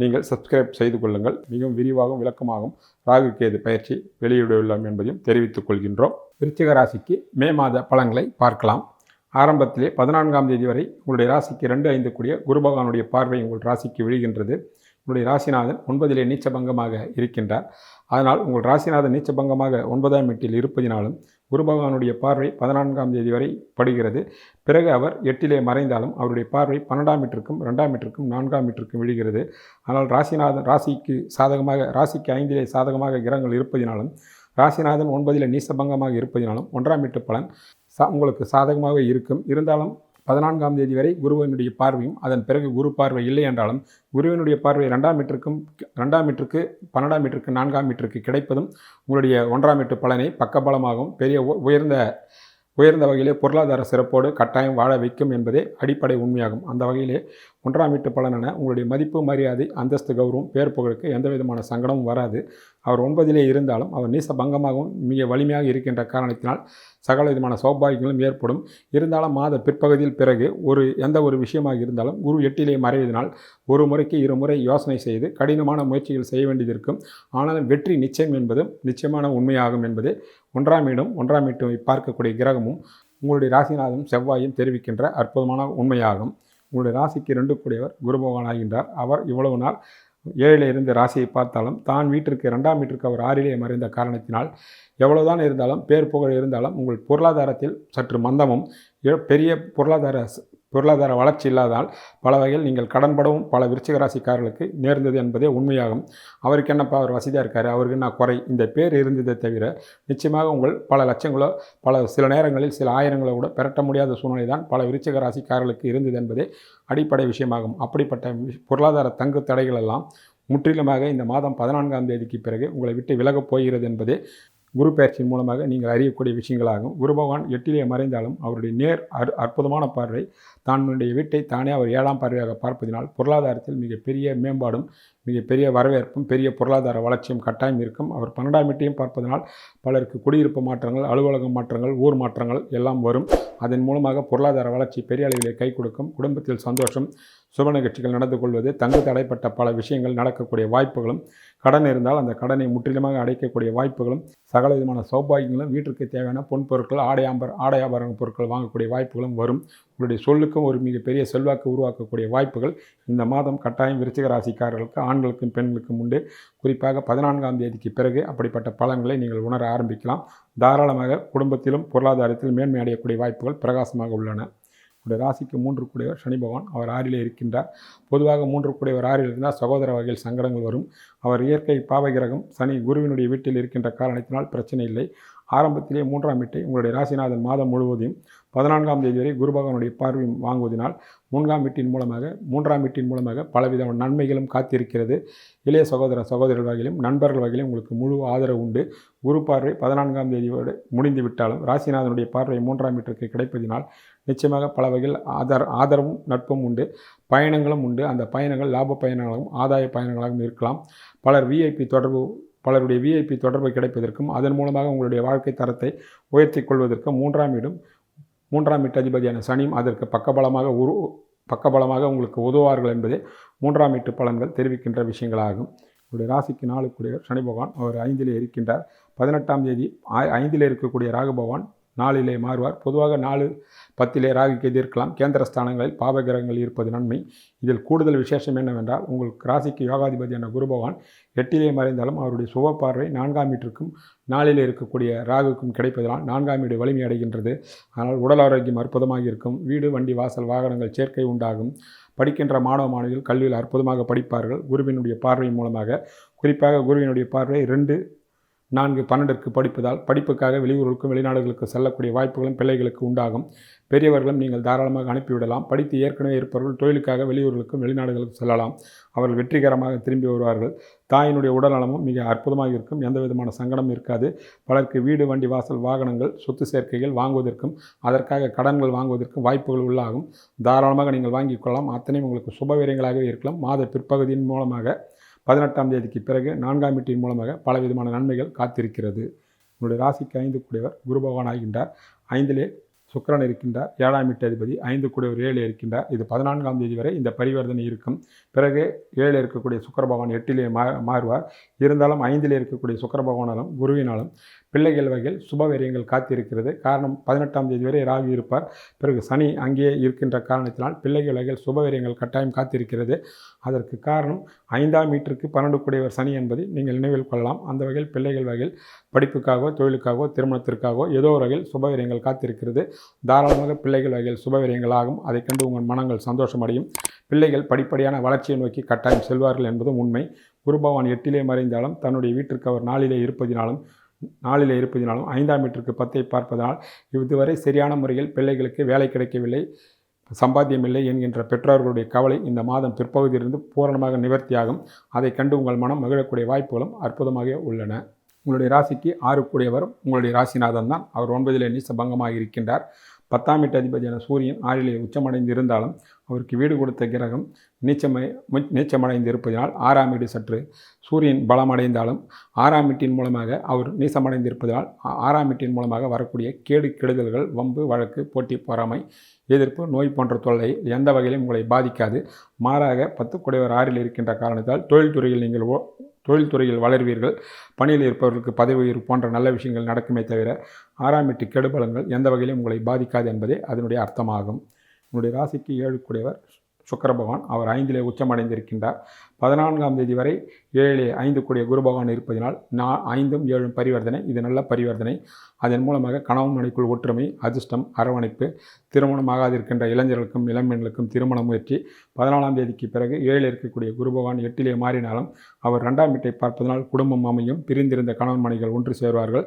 நீங்கள் சப்ஸ்கிரைப் செய்து கொள்ளுங்கள். மிகவும் விரிவாகவும் விளக்கமாகவும் ராகு கேது பயிற்சி வெளியிடவுள்ளோம் என்பதையும் தெரிவித்துக் கொள்கின்றோம். விருச்சிக ராசிக்கு மே மாத பலன்களை பார்க்கலாம். ஆரம்பத்திலே பதினான்காம் தேதி வரை உங்களுடைய ராசிக்கு ரெண்டு ஐந்து கூடிய குரு பகவானுடைய பார்வை உங்கள் ராசிக்கு விழுகின்றது. உங்களுடைய ராசிநாதன் ஒன்பதிலே நீச்சபங்கமாக இருக்கின்றார். அதனால் உங்கள் ராசிநாதன் நீச்சபங்கமாக ஒன்பதாம் வீட்டில் இருப்பதினாலும் குரு பகவானுடைய பார்வை பதினான்காம் தேதி வரை படுகிறது. பிறகு அவர் எட்டிலே மறைந்தாலும் அவருடைய பார்வை பன்னெண்டாம் மீட்டருக்கும் ரெண்டாம் மீட்டருக்கும் நான்காம் மீட்டருக்கும் விழுகிறது. ஆனால் ராசிநாதன் ராசிக்கு சாதகமாக ராசிக்கு ஐந்திலே சாதகமாக கிரகங்கள் இருப்பதினாலும் ராசிநாதன் ஒன்பதில் நீசபங்கமாக இருப்பதினாலும் ஒன்றாம் வீட்டு பலன் சா உங்களுக்கு சாதகமாக இருக்கும். இருந்தாலும் பதினான்காம் தேதி வரை குருவினுடைய பார்வையும் அதன் பிறகு குரு பார்வை இல்லை என்றாலும் குருவினுடைய பார்வை ரெண்டாம் மீட்டருக்கும் ரெண்டாம் மீட்டருக்கு பன்னெண்டாம் மீட்டருக்கு நான்காம் மீட்டருக்கு கிடைப்பதும் உங்களுடைய ஒன்றாம் மீட்டர் பலனை பக்கபலமாகவும் பெரிய உ- உயர்ந்த உயர்ந்த வகையிலே பொருளாதார சிறப்போடு கட்டாயம் வாழ வைக்கும் என்பதே அடிப்படை உண்மையாகும். அந்த வகையிலே ஒன்றாம் வீட்டு பலனென உங்களுடைய மதிப்பு மரியாதை அந்தஸ்து கௌரவம் பேர் புகழுக்கு எந்த விதமான சங்கடமும் வராது. அவர் ஒன்பதிலே இருந்தாலும் அவர் நீச பங்கமாகவும் மிக வலிமையாக இருக்கின்ற காரணத்தினால் சகல விதமான சௌபாகியங்களும் ஏற்படும். இருந்தாலும் மாத பிற்பகுதியில் பிறகு ஒரு எந்த ஒரு விஷயமாக இருந்தாலும் குரு எட்டிலே மறைவதனால் ஒரு முறைக்கு இருமுறை யோசனை செய்து கடினமான முயற்சிகள் செய்ய வேண்டியது இருக்கும். ஆனாலும் வெற்றி நிச்சயம் என்பதும் நிச்சயமான உண்மையாகும் என்பதே ஒன்றாம் இடம் ஒன்றாம் வீட்டை பார்க்கக்கூடிய கிரகமும் உங்களுடைய ராசிநாதனும் செவ்வாயும் தெரிவிக்கின்ற அற்புதமான உண்மையாகும். உங்களுடைய ராசிக்கு ரெண்டு கூடியவர் குரு பகவான் ஆகின்றார். அவர் இவ்வளவு நாள் ஏழில் இருந்து ராசியை பார்த்தாலும் தான் வீட்டிற்கு ரெண்டாம் வீட்டிற்கு அவர் ஆறிலே மறைந்த காரணத்தினால் எவ்வளவுதான் இருந்தாலும் பேர் புகழ் இருந்தாலும் உங்கள் பொருளாதாரத்தில் சற்று மந்தமும் பெரிய பொருளாதார பொருளாதார வளர்ச்சி இல்லாதால் பல வகையில் நீங்கள் கடன்படவும் பல விருச்சிக ராசிக்காரர்களுக்கு நேர்ந்தது என்பதே உண்மையாகும். அவருக்கு என்னப்பா அவர் வசதியாக இருக்கார்? அவருக்கு என்ன குறை? இந்த பேர் இருந்ததை தவிர நிச்சயமாக உங்கள் பல லட்சங்களோ பல சில நேரங்களில் சில ஆயிரங்களோ கூட பெரட்ட முடியாத சூழ்நிலை தான் பல விருச்சிக ராசிக்காரர்களுக்கு இருந்தது என்பதே அடிப்படை விஷயமாகும். அப்படிப்பட்ட பொருளாதார தங்கு தடைகள் எல்லாம் முற்றிலுமாக இந்த மாதம் பதினான்காம் தேதிக்கு பிறகு உங்களை விட்டு விலகப் போகிறது என்பதே குரு பயிற்சியின் மூலமாக நீங்கள் அறியக்கூடிய விஷயங்களாகும். குரு பகவான் எட்டிலே மறைந்தாலும் அவருடைய நேர் அற் அற்புதமான பார்வை தன்னுடைய வீட்டை தானே அவர் ஏழாம் பார்வையாக பார்ப்பதினால் பொருளாதாரத்தில் மிகப்பெரிய மேம்பாடும் மிகப்பெரிய வரவேற்பும் பெரிய பொருளாதார வளர்ச்சியும் கட்டாயம் இருக்கும். அவர் பன்னெண்டாம் வீட்டையும் பார்ப்பதனால் பலருக்கு குடியிருப்பு மாற்றங்கள் அலுவலக மாற்றங்கள் ஊர் மாற்றங்கள் எல்லாம் வரும். அதன் மூலமாக பொருளாதார வளர்ச்சி பெரிய அளவிலே கை கொடுக்கும். குடும்பத்தில் சந்தோஷம் சுப நிகழ்ச்சிகள் நடந்து கொள்வது தங்கு தடைப்பட்ட பல விஷயங்கள் நடக்கக்கூடிய வாய்ப்புகளும் கடன் இருந்தால் அந்த கடனை முற்றிலுமாக அடைக்கக்கூடிய வாய்ப்புகளும் சகல விதமான சௌபாகியங்களும் வீட்டிற்கு தேவையான பொன் பொருட்கள் ஆடை ஆம்பர் ஆடை ஆபரண பொருட்கள் வாங்கக்கூடிய வாய்ப்புகளும் வரும். உங்களுடைய சொல்லுக்கும் ஒரு மிகப்பெரிய செல்வாக்கு உருவாக்கக்கூடிய வாய்ப்புகள் இந்த மாதம் கட்டாயம் விருச்சிக ராசிக்காரர்களுக்கு ஆண்களுக்கும் பெண்களுக்கும் உண்டு. குறிப்பாக பதினான்காம் தேதிக்கு பிறகு அப்படிப்பட்ட பலன்களை நீங்கள் உணர ஆரம்பிக்கலாம். தாராளமாக குடும்பத்திலும் பொருளாதாரத்திலும் மேன்மை அடையக்கூடிய வாய்ப்புகள் பிரகாசமாக உள்ளன. உடைய ராசிக்கு மூன்று கூடியவர் சனி பகவான். அவர் ஆறிலே இருக்கின்றார். பொதுவாக மூன்று கூடியவர் ஆறில் இருந்தால் சகோதர வகையில் சங்கடங்கள் வரும். அவர் இயற்கை பாவகிரகம் சனி குருவினுடைய வீட்டில் இருக்கின்ற காரணத்தினால் பிரச்சனை இல்லை. ஆரம்பத்திலே மூன்றாம் வீட்டை உங்களுடைய ராசிநாதன் மாதம் முழுவதையும் பதினான்காம் தேதி வரை குரு பகவானுடைய பார்வையும் வாங்குவதனால் மூன்றாம் வீட்டின் மூலமாக மூன்றாம் வீட்டின் மூலமாக பலவித நன்மைகளும் காத்திருக்கிறது. இளைய சகோதர சகோதரர்கள் வகையிலும் நண்பர்கள் வகையிலும் உங்களுக்கு முழு ஆதரவு உண்டு. குரு பார்வை பதினான்காம் தேதியோடு முடிந்து விட்டாலும் ராசிநாதனுடைய பார்வை மூன்றாம் வீட்டிற்கு கிடைப்பதினால் நிச்சயமாக பல வகையில் ஆதார் ஆதரவும் நட்பும் உண்டு. பயணங்களும் உண்டு. அந்த பயணங்கள் லாப பயணங்களாகவும் ஆதாய பயணங்களாகவும் இருக்கலாம். பலர் விஐபி தொடர்பு பலருடைய விஐபி தொடர்பு கிடைப்பதற்கும் அதன் மூலமாக உங்களுடைய வாழ்க்கை தரத்தை உயர்த்திக் கொள்வதற்கும் மூன்றாம் வீடும் மூன்றாம் வீட்டு அதிபதியான சனியும் அதற்கு பக்கபலமாக உரு பக்கபலமாக உங்களுக்கு உதவுவார்கள் என்பதே மூன்றாம் வீட்டு பலன்கள் தெரிவிக்கின்ற விஷயங்களாகும். உங்களுடைய ராசிக்கு நாளுக்குரிய சனி பகவான் அவர் ஐந்திலே இருக்கின்றார். பதினெட்டாம் தேதி ஐந்தில் ஐந்திலே இருக்கக்கூடிய ராகு பகவான் நாலிலே மாறுவார். பொதுவாக நாலு பத்திலே ராகு கேது இருக்கலாம். கேந்திர ஸ்தானங்களில் பாவகிரகங்கள் இருப்பது நன்மை. இதில் கூடுதல் விசேஷம் என்னவென்றால் உங்கள் ராசிக்கு யோகாதிபதியான குரு பகவான் எட்டிலே மறைந்தாலும் அவருடைய சுப பார்வை நான்காம் வீட்டிற்கும் நாளிலே இருக்கக்கூடிய ராகுக்கும் கிடைப்பதனால் நான்காம் வீடு வலிமை அடைகின்றது. ஆனால் உடல் ஆரோக்கியம் அற்புதமாக இருக்கும். வீடு வண்டி வாசல் வாகனங்கள் சேர்க்கை உண்டாகும். படிக்கின்ற மாணவ மாணவிகள் கல்வியில் அற்புதமாக படிப்பார்கள். குருவினுடைய பார்வை மூலமாக. குறிப்பாக குருவினுடைய பார்வை ரெண்டு நான்கு பன்னெண்டிற்கு படிப்பதால் படிப்புக்காக வெளியூர்களுக்கும் வெளிநாடுகளுக்கு செல்லக்கூடிய வாய்ப்புகளும் பிள்ளைகளுக்கு உண்டாகும். பெரியவர்களும் நீங்கள் தாராளமாக அனுப்பிவிடலாம். படித்து ஏற்கனவே இருப்பவர்கள் தொழிலுக்காக வெளியூர்களுக்கும் வெளிநாடுகளுக்கும் செல்லலாம். அவர்கள் வெற்றிகரமாக திரும்பி வருவார்கள். தாயினுடைய உடல்நலமும் மிக அற்புதமாக இருக்கும். எந்த விதமான சங்கடம் இருக்காது. பலருக்கு வீடு வண்டி வாசல் வாகனங்கள் சொத்து சேர்க்கைகள் வாங்குவதற்கும் அதற்காக கடன்கள் வாங்குவதற்கும் வாய்ப்புகள் உள்ளாகும். தாராளமாக நீங்கள் வாங்கிக் கொள்ளலாம். அத்தனையும் உங்களுக்கு சுபவீரியங்களாகவே இருக்கலாம். மாத பிற்பகுதியின் மூலமாக பதினெட்டாம் தேதிக்கு பிறகு நான்காம் வீட்டின் மூலமாக பலவிதமான நன்மைகள் காத்திருக்கிறது. உங்களுடைய ராசிக்கு ஐந்து கூடியவர் குரு பகவான் ஆகின்றார். ஐந்திலே சுக்கிரன் இருக்கின்றார். ஏழாம் வீட்டு அதிபதி ஐந்து கூடியவர் ஏழு இருக்கின்றார். இது பதினான்காம் தேதி வரை இந்த பரிவர்த்தனை இருக்கும். பிறகு ஏழு இருக்கக்கூடிய சுக்கர பகவான் எட்டிலே மா மாறுவார். இருந்தாலும் ஐந்திலே இருக்கக்கூடிய சுக்கர பகவானாலும் குருவினாலும் பிள்ளைகள் வகையில் சுபவீரியங்கள் காத்திருக்கிறது. காரணம் பதினெட்டாம் தேதி வரை ராகு இருப்பார். பிறகு சனி அங்கேயே இருக்கின்ற காரணத்தினால் பிள்ளைகள் வகையில் சுபவீரியங்கள் கட்டாயம் காத்திருக்கிறது. அதற்கு காரணம் ஐந்தாம் வீட்டிற்கு பன்னெண்டு கூடியவர் சனி என்பதை நீங்கள் நினைவில் கொள்ளலாம். அந்த வகையில் பிள்ளைகள் வகையில் படிப்புக்காகவோ தொழிலுக்காகவோ திருமணத்திற்காகவோ ஏதோ ஒரு வகையில் சுபவீரியங்கள் காத்திருக்கிறது. தாராளமாக பிள்ளைகள் வகையில் சுபவீரியங்கள் ஆகும். அதை கண்டு உங்கள் மனங்கள் சந்தோஷமடையும் பிள்ளைகள் படிப்படியான வளர்ச்சியை நோக்கி கட்டாயம் செல்வார்கள் என்பதும் உண்மை. குருபவான் எட்டிலே மறைந்தாலும் தன்னுடைய வீட்டிற்கு அவர் நாளிலே இருப்பதினாலும் நாளில் இருப்பதினாலும் ஐந்தாம் வீட்டிற்கு பத்தை பார்ப்பதனால் இதுவரை சரியான முறையில் பிள்ளைகளுக்கு வேலை கிடைக்கவில்லை சம்பாத்தியமில்லை என்கின்ற பெற்றோர்களுடைய கவலை இந்த மாதம் பிற்பகுதியிலிருந்து பூரணமாக நிவர்த்தியாகும். அதை கண்டு உங்கள் மனம் மகிழக்கூடிய வாய்ப்புகளும் அற்புதமாக உள்ளன. உங்களுடைய ராசிக்கு ஆறு கூடியவர் உங்களுடைய ராசிநாதன் தான். அவர் ஒன்பதிலே நீசபங்கமாக இருக்கின்றார் பத்தாம் வீட்டு அதிபதியான சூரியன் ஆறிலே உச்சமடைந்து இருந்தாலும் அவருக்கு வீடு கொடுத்த கிரகம் நீச்சமை மு- நீச்சமடைந்து இருப்பதனால் ஆறாம் வீடு சற்று சூரியன் பலமடைந்தாலும் ஆறாம் வீட்டின் மூலமாக அவர் நீசமடைந்திருப்பதால் ஆறாம் வீட்டின் மூலமாக வரக்கூடிய கேடு கெடுதல்கள் வம்பு வழக்கு போட்டி பொறாமை எதிர்ப்பு நோய் போன்ற தொல்லை எந்த வகையிலும் உங்களை பாதிக்காது. மாறாக பத்து குடைவர் ஆறில் இருக்கின்ற காரணத்தால் தொழில்துறையில் நீங்கள் ஓ- தொழில்துறையில் வளர்வீர்கள். பணியில் இருப்பவர்களுக்கு பதவி உயர்வு போன்ற நல்ல விஷயங்கள் நடக்குமே தவிர ஆறாம் வீட்டு கெடுபலங்கள் எந்த வகையிலும் உங்களை பாதிக்காது என்பதே அதனுடைய அர்த்தமாகும். உங்களுடைய ராசிக்கு ஏழு சுக்கர பகவான் அவர் ஐந்திலே உச்சமடைந்திருக்கின்றார். பதினான்காம் தேதி வரை ஏழு ஐந்து கூடிய குரு பகவான் இருப்பதினால் நா ஐந்தும் ஏழும் பரிவர்த்தனை. இது நல்ல பரிவர்த்தனை. அதன் மூலமாக கணவன் மனைக்குள் ஒற்றுமை அதிர்ஷ்டம் அரவணைப்பு திருமணமாகாதிருக்கின்ற இளைஞர்களுக்கும் இளம்பெண்களுக்கும் திருமண முயற்சி. பதினாலாம் தேதிக்கு பிறகு ஏழில் இருக்கக்கூடிய குரு பகவான் எட்டிலே மாறினாலும் அவர் ரெண்டாம் வீட்டை பார்ப்பதனால் குடும்பம் அமையும். பிரிந்திருந்த கணவன் மனைகள் ஒன்று சேர்வார்கள்.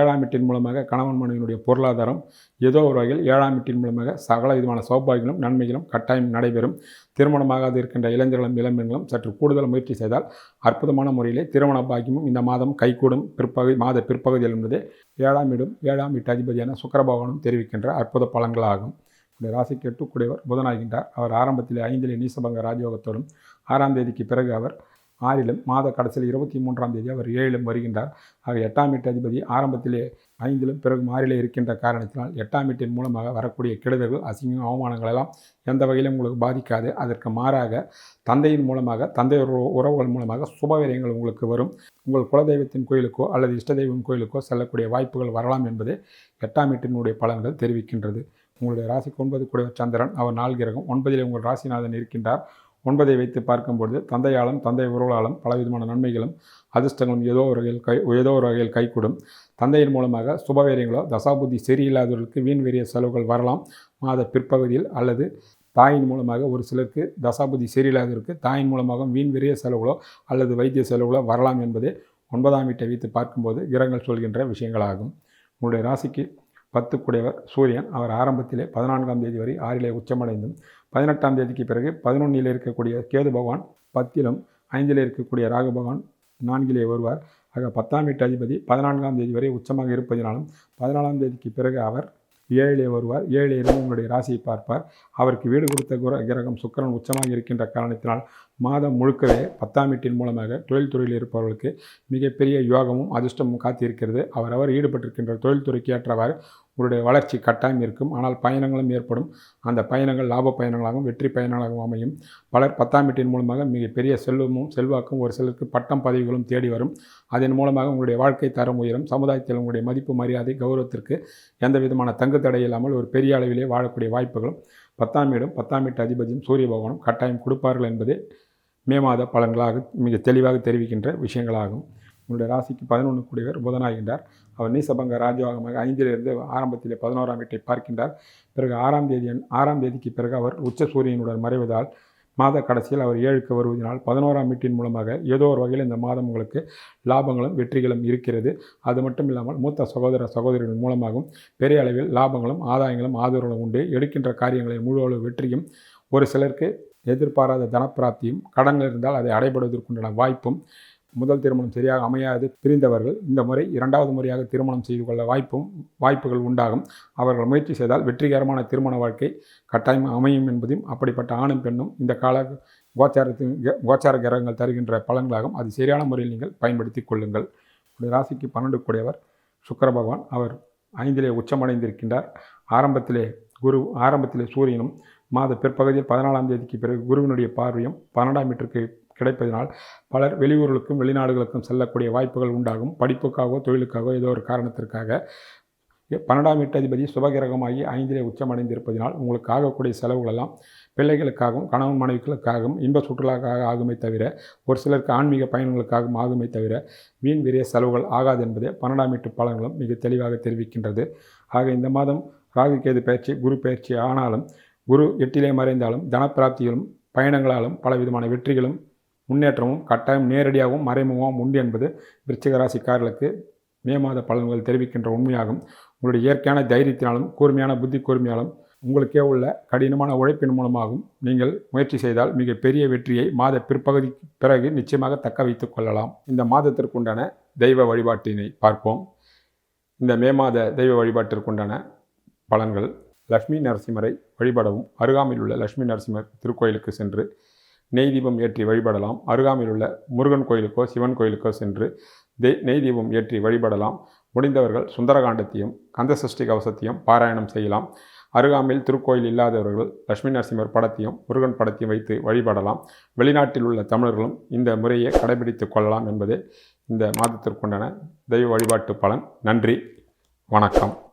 ஏழாம் வீட்டின் மூலமாக கணவன் மனைவியினுடைய பொருளாதாரம் ஏதோ ஒரு வகையில் ஏழாம் வீட்டின் மூலமாக சகல விதமான சௌபாகிகளும் நன்மைகளும் கட்டாயம் நடைபெறும். திருமணமாகாது இருக்கின்ற இளைஞர்களும் இளம்பெண்களும் சற்று கூடுதல் முயற்சி செய்தால் அற்புதமான முறையிலே திருமண பாக்கியமும் இந்த மாதம் கைகூடும் பிற்பகுதி மாத பிற்பகுதியில் என்பது ஏழாம் வீடும் ஏழாம் வீட்டு அதிபதியான சுக்கரபகவானும் தெரிவிக்கின்ற அற்புத பலன்களாகும். இந்த ராசிக்கு எட்டுக்குடையவர் புதனாகின்றார். அவர் ஆரம்பத்தில் ஐந்திலே நீசபங்க ராஜயோகத்தோடும் ஆறாம் தேதிக்கு பிறகு அவர் ஆறிலும் மாத கடைசியில் இருபத்தி மூன்றாம் தேதி அவர் ஏழிலும் வருகின்றார். ஆக எட்டாம் வீட்டு அதிபதி ஆரம்பத்திலே ஐந்திலும் பிறகு மாறிலே இருக்கின்ற காரணத்தினால் எட்டாம் வீட்டின் மூலமாக வரக்கூடிய கெடுதல்கள் அசிங்கம் அவமானங்களெல்லாம் எந்த வகையிலும் உங்களுக்கு பாதிக்காது. அதற்கு மாறாக தந்தையின் மூலமாக தந்தை உறவு- உறவுகள் மூலமாக சுபவிரயங்கள் உங்களுக்கு வரும். உங்கள் குலதெய்வத்தின் கோயிலுக்கோ அல்லது இஷ்ட தெய்வம் கோயிலுக்கோ செல்லக்கூடிய வாய்ப்புகள் வரலாம் என்பது எட்டாம் வீட்டினுடைய பலன்கள் தெரிவிக்கின்றது. உங்களுடைய ராசிக்கு ஒன்பது கூடிய சந்திரன். அவர் நாள் கிரகம். ஒன்பதிலே உங்கள் ராசிநாதன் இருக்கின்றார். ஒன்பதை வைத்து பார்க்கும்பொழுது தந்தையாலும் தந்தை உறவுகளாலும் பலவிதமான நன்மைகளும் அதிர்ஷ்டங்களும் ஏதோ ஒரு வகையில் கை ஏதோ ஒரு வகையில் கைகூடும். தந்தையின் மூலமாக சுபவேரியங்களோ தசாபுத்தி சரியில்லாதவர்களுக்கு வீண் வீரிய செலவுகள் வரலாம். மாத பிற்பகுதியில் அல்லது தாயின் மூலமாக ஒரு சிலருக்கு தசாபுதி சரியில்லாதவருக்கு தாயின் மூலமாக வீண் விரிய செலவுகளோ அல்லது வைத்திய செலவுகளோ வரலாம் என்பதே ஒன்பதாம் வீட்டை வைத்து பார்க்கும்போது கிரகங்கள் சொல்கின்ற விஷயங்களாகும். உங்களுடைய ராசிக்கு பத்து கூடையவர் சூரியன். அவர் ஆரம்பத்திலே பதினான்காம் தேதி வரை ஆறிலே உச்சமடைந்தும் பதினெட்டாம் தேதிக்கு பிறகு பதினொன்றில் இருக்கக்கூடிய கேது பகவான் பத்திலும் ஐந்தில் இருக்கக்கூடிய ராகு பகவான் நான்கிலே வருவார். ஆக பத்தாம் வீட்டு அதிபதி பதினான்காம் தேதி வரை உச்சமாக இருப்பதினாலும் பதினாலாம் தேதிக்கு பிறகு அவர் ஏழிலே வருவார். ஏழிலே இருந்து உங்களுடைய ராசியை பார்ப்பார். அவருக்கு வீடு கொடுத்த குர கிரகம் சுக்கிரன் உச்சமாக இருக்கின்ற காரணத்தினால் மாதம் முழுக்கவே பத்தாம் வீட்டின் மூலமாக தொழில்துறையில் இருப்பவர்களுக்கு மிகப்பெரிய யோகமும் அதிர்ஷ்டமும் காத்திருக்கிறது. அவர் அவர் ஈடுபட்டிருக்கின்ற தொழில்துறைக்கு ஏற்றவாறு உங்களுடைய வளர்ச்சி கட்டாயம் இருக்கும். ஆனால் பயணங்களும் ஏற்படும். அந்த பயணங்கள் லாப பயணங்களாகவும் வெற்றி பயணங்களாகவும் அமையும். பலர் பத்தாம் வீட்டின் மூலமாக மிகப்பெரிய செல்வமும் செல்வாக்கும் ஒரு சிலருக்கு பட்டம் பதவிகளும் தேடி வரும். அதன் மூலமாக உங்களுடைய வாழ்க்கை தரம் உயரும். சமுதாயத்தில் உங்களுடைய மதிப்பு மரியாதை கௌரவத்திற்கு எந்த விதமான தங்கு தடை இல்லாமல் ஒரு பெரிய அளவிலே வாழக்கூடிய வாய்ப்புகளும் பத்தாம் வீடும் பத்தாம் வீட்டு அதிபதியும் சூரிய பகவானும் கட்டாயம் கொடுப்பார்கள் என்பதே மே மாத பலன்களாக மிக தெளிவாக தெரிவிக்கின்ற விஷயங்களாகும். உங்களுடைய ராசிக்கு பதினொன்று கூடியவர் புதனாகின்றார். அவர் நீசபங்க ராஜயோகமாக ஐந்திலிருந்து ஆரம்பத்திலே பதினோராம் வீட்டை பார்க்கின்றார். பிறகு ஆறாம் தேதி ஆறாம் தேதிக்கு பிறகு அவர் உச்ச சூரியனுடன் மறைவதால் மாத கடைசியில் அவர் ஏழுக்கு வருவதனால் பதினோராம் வீட்டின் மூலமாக ஏதோ ஒரு வகையில் இந்த மாதம் உங்களுக்கு லாபங்களும் வெற்றிகளும் இருக்கிறது. அது மட்டும் இல்லாமல் மூத்த சகோதர சகோதரிகள் மூலமாகவும் பெரிய அளவில் லாபங்களும் ஆதாயங்களும் ஆதரவுகளும் உண்டு. எடுக்கின்ற காரியங்களில் முழு அளவு வெற்றியும் ஒரு சிலருக்கு எதிர்பாராத தனப்பிராப்தியும் கடன்கள் இருந்தால் அதை அடைபடுவதற்குண்டான வாய்ப்பும் முதல் திருமணம் சரியாக அமையாது பிரிந்தவர்கள் இந்த முறை இரண்டாவது முறையாக திருமணம் செய்து கொள்ள வாய்ப்பும் வாய்ப்புகள் உண்டாகும். அவர்கள் முயற்சி செய்தால் வெற்றிகரமான திருமண வாழ்க்கை கட்டாயம் அமையும் என்பதையும் அப்படிப்பட்ட ஆணும் பெண்ணும் இந்த கால கோச்சாரத்தின் கோச்சார கிரகங்கள் தருகின்ற பலன்களாகும். அது சரியான முறையில் நீங்கள் பயன்படுத்தி கொள்ளுங்கள். ராசிக்கு பன்னெண்டு கூடியவர். சுக்கர பகவான் அவர் ஐந்திலே உச்சமடைந்திருக்கின்றார். ஆரம்பத்திலே குரு ஆரம்பத்திலே சூரியனும் மாத பிற்பகுதியில் பதினாலாம் தேதிக்கு பிறகு குருவினுடைய பார்வையும் பன்னெண்டாம் மீட்டருக்கு கிடைப்பதனால் பலர் வெளியூர்களுக்கும் வெளிநாடுகளுக்கும் செல்லக்கூடிய வாய்ப்புகள் உண்டாகும். படிப்புக்காகவோ தொழிலுக்காகவோ ஏதோ ஒரு காரணத்திற்காக பன்னெண்டாம் வீட்டதிபதி சுபகிரகமாகி ஐந்திலே உச்சமடைந்திருப்பதினால் உங்களுக்கு ஆகக்கூடிய செலவுகளெல்லாம் பிள்ளைகளுக்காகவும் கணவன் மனைவிகளுக்காகவும் இன்ப சுற்றுலாக்காக ஆகுமே தவிர ஒரு சிலருக்கு ஆன்மீக பயணங்களுக்காகவும் ஆகுமே தவிர வீண் விரிய செலவுகள் ஆகாது என்பதே பன்னெண்டாம் வீட்டு பலன்களும் மிக தெளிவாக தெரிவிக்கின்றது. ஆக இந்த மாதம் ராகு கேது பயிற்சி குரு பயிற்சி ஆனாலும் குரு எட்டிலே மறைந்தாலும் தனப்பிராப்திகளும் பயணங்களாலும் பலவிதமான வெற்றிகளும் முன்னேற்றமும் கட்டாயம் நேரடியாகவும் மறைமுகமாகவும் உண்டு என்பது விருச்சிகராசிக்காரர்களுக்கு மே மாத பலன்கள் தெரிவிக்கின்ற உண்மையாகும். உங்களுடைய இயற்கையான தைரியத்தினாலும் கூர்மையான புத்தி கூர்மையாலும் உங்களுக்கே உள்ள கடினமான உழைப்பின் மூலமாகவும் நீங்கள் முயற்சி செய்தால் மிக பெரிய வெற்றியை மாத பிற்பகுதிக்கு பிறகு நிச்சயமாக தக்க வைத்துக் கொள்ளலாம். இந்த மாதத்திற்குண்டான தெய்வ வழிபாட்டினை பார்ப்போம். இந்த மே மாத தெய்வ வழிபாட்டிற்குண்டான பலன்கள். லக்ஷ்மி நரசிம்மரை வழிபடவும் அருகாமையில் உள்ள லக்ஷ்மி நரசிம்மர் திருக்கோயிலுக்கு சென்று நெய் தீபம் ஏற்றி வழிபடலாம். அருகாமையில் உள்ள முருகன் கோயிலுக்கோ சிவன் கோயிலுக்கோ சென்று தே நெய் தீபம் ஏற்றி வழிபடலாம். முடிந்தவர்கள் சுந்தரகாண்டத்தையும் கந்தசஷ்டி கவசத்தையும் பாராயணம் செய்யலாம். அருகாமையில் திருக்கோயில் இல்லாதவர்கள் லட்சுமி நரசிம்மர் படத்தையும் முருகன் படத்தையும் வைத்து வழிபடலாம். வெளிநாட்டில் உள்ள தமிழர்களும் இந்த முறையை கடைபிடித்துக் கொள்ளலாம் என்பதே இந்த மாதத்திற்குண்டான தெய்வ வழிபாட்டு பலன். நன்றி. வணக்கம்.